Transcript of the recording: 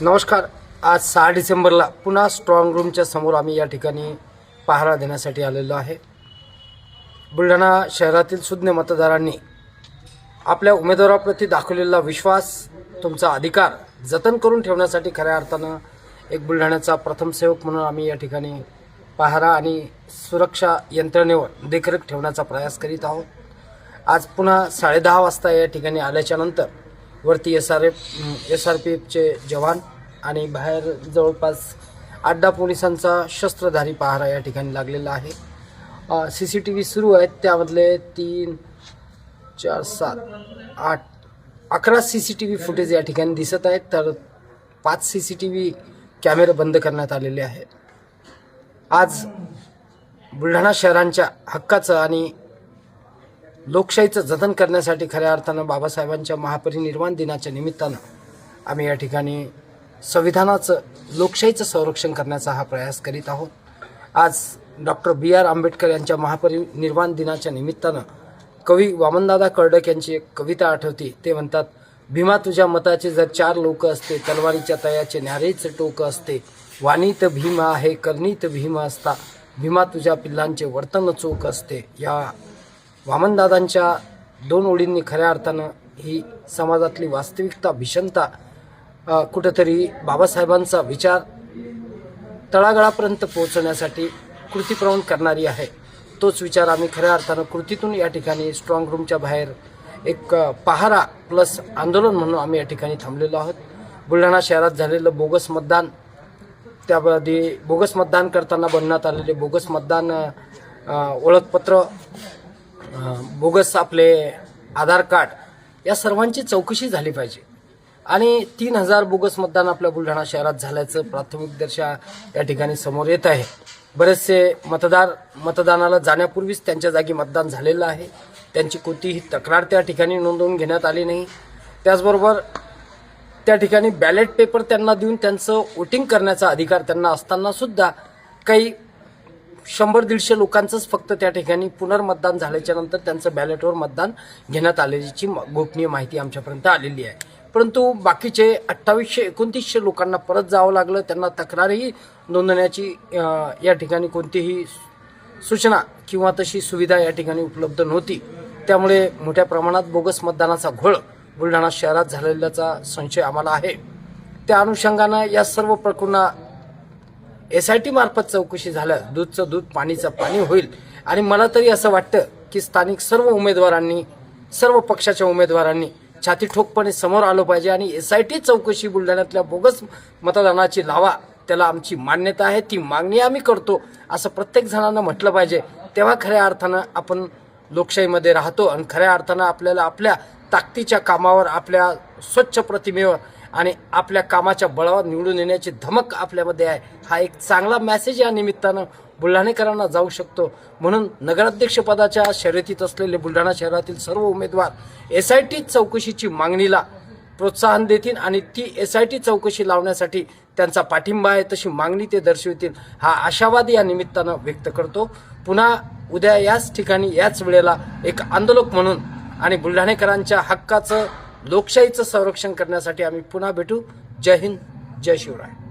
नमस्कार. आज सहा डिसेंबरला पुन्हा स्ट्रॉंग रूमच्या समोर आम्ही या ठिकाणी पहारा देण्यासाठी आलेलो आहे. बुलढाणा शहरातील सुज्ञ मतदारांनी आपल्या उमेदवाराप्रती दाखवलेला विश्वास तुमचा अधिकार जतन करून ठेवण्यासाठी खऱ्या अर्थानं एक बुलढाण्याचा प्रथम सेवक म्हणून आम्ही या ठिकाणी पहारा आणि सुरक्षा यंत्रणेवर देखरेख ठेवण्याचा प्रयास करीत आहोत. आज पुन्हा साडेदहा वाजता या ठिकाणी आल्याच्यानंतर वरती S R F S R P एफचे जवान आणि बाहेर जवळपास अड्डा पोलिसांचा शस्त्रधारी पहारा या ठिकाणी लागलेला आहे. सी सी टी व्ही सुरू आहेत. त्यामधले तीन चार सात आठ अकरा C C T V footage या ठिकाणी दिसत आहेत. तर पाच सी सी टी व्ही कॅमेरे बंद करण्यात आलेले आहेत. आज बुलढाणा शहरांच्या हक्काचं आणि लोकशाहीचं जतन करण्यासाठी खऱ्या अर्थानं बाबासाहेबांच्या महापरिनिर्वाण दिनाच्या निमित्तानं आम्ही या ठिकाणी संविधानाचं लोकशाहीचं संरक्षण करण्याचा हा प्रयास करीत आहोत. आज डॉक्टर बी आर आंबेडकर यांच्या महापरिनिर्वाण दिनाच्या निमित्तानं कवी वामनदादा कर्डक यांची एक कविता आठवते. ते म्हणतात भीमा तुझ्या मताचे जर चार लोक असते तलवारीच्या तयाचे न्यारेच टोक असते. वाणीत भीमा आहे करणीत भीम असता. भीमा तुझ्या पिल्लांचे वर्तन चोख असते. या वामनदादांच्या दोन ओळींनी खऱ्या अर्थानं ही समाजातली वास्तविकता भीषणता कुठंतरी बाबासाहेबांचा विचार तळागळापर्यंत पोहोचवण्यासाठी कृतीप्रवण करणारी आहे. तोच विचार आम्ही खऱ्या अर्थानं कृतीतून या ठिकाणी स्ट्रॉंग रूमच्या बाहेर एक पहारा प्लस आंदोलन म्हणून आम्ही या ठिकाणी थांबलेलो आहोत. बुलढाणा शहरात झालेलं बोगस मतदान त्यामध्ये बोगस मतदान करताना बनण्यात आलेले बोगस मतदान ओळखपत्र बोगस आपले आधार कार्ड या सर्वांची चौकशी झाली पाहिजे. आणि तीन हजार बोगस मतदान आपल्या बुलढाणा शहरात झाल्याचं प्राथमिक दर्शा या ठिकाणी समोर येत आहे. बरेचसे मतदार मतदानाला जाण्यापूर्वीच त्यांच्या जागी मतदान झालेलं आहे. त्यांची कोणतीही तक्रार त्या ठिकाणी नोंदवून घेण्यात आली नाही. त्याचबरोबर त्या ठिकाणी बॅलेट पेपर त्यांना देऊन त्यांचं वोटिंग करण्याचा अधिकार त्यांना असताना सुद्धा काही शंभर दीडशे लोकांचंच फक्त त्या ठिकाणी पुनर्मतदान झाल्याच्यानंतर त्यांचं बॅलेटवर मतदान घेण्यात आल्याची म- गोपनीय माहिती आमच्यापर्यंत आलेली आहे. परंतु बाकीचे अठ्ठावीसशे एकोणतीसशे लोकांना परत जावं लागलं त्यांना तक्रारही नोंदवण्याची या ठिकाणी कोणतीही सूचना किंवा तशी सुविधा या ठिकाणी उपलब्ध नव्हती. त्यामुळे मोठ्या प्रमाणात बोगस मतदानाचा घोळ बुलढाणा शहरात झालेल्याचा संशय आम्हाला आहे. त्या अनुषंगानं या सर्व प्रकरणा एस आय टी मार्फत चौकशी झाल्यास दूधचं दूध पाणीचं पाणी होईल. आणि मला तरी असं वाटतं की स्थानिक सर्व उमेदवारांनी सर्व पक्षाच्या उमेदवारांनी छाती ठोकपणे समोर आलं पाहिजे आणि एस आय टी चौकशी बुलढाण्यातल्या बोगस मतदानाची लावा त्याला आमची मान्यता आहे ती मागणी आम्ही करतो असं प्रत्येक जणांना म्हटलं पाहिजे. तेव्हा खऱ्या अर्थानं आपण लोकशाहीमध्ये राहतो आणि खऱ्या अर्थानं आपल्याला आपल्या ताकदीच्या कामावर आपल्या स्वच्छ प्रतिमेवर आणि आपल्या कामाच्या बळावर निवडून येण्याची धमक आपल्यामध्ये आहे. हा एक चांगला मेसेज या निमित्तानं बुलढाणेकरांना जाऊ शकतो. म्हणून नगराध्यक्षपदाच्या शर्यतीत असलेले बुलढाणा शहरातील सर्व उमेदवार एस आय टी चौकशीची मागणीला प्रोत्साहन देतील आणि ती एस आय टी चौकशी लावण्यासाठी त्यांचा पाठिंबा आहे तशी मागणी ते दर्शवतील हा आशावाद या निमित्तानं व्यक्त करतो. पुन्हा उद्या याच ठिकाणी याच वेळेला एक आंदोलक म्हणून आणि बुलढाणेकरांच्या हक्काचं लोकशाहीचं संरक्षण करण्यासाठी आम्ही पुन्हा भेटू. जय हिंद जय शिवराय.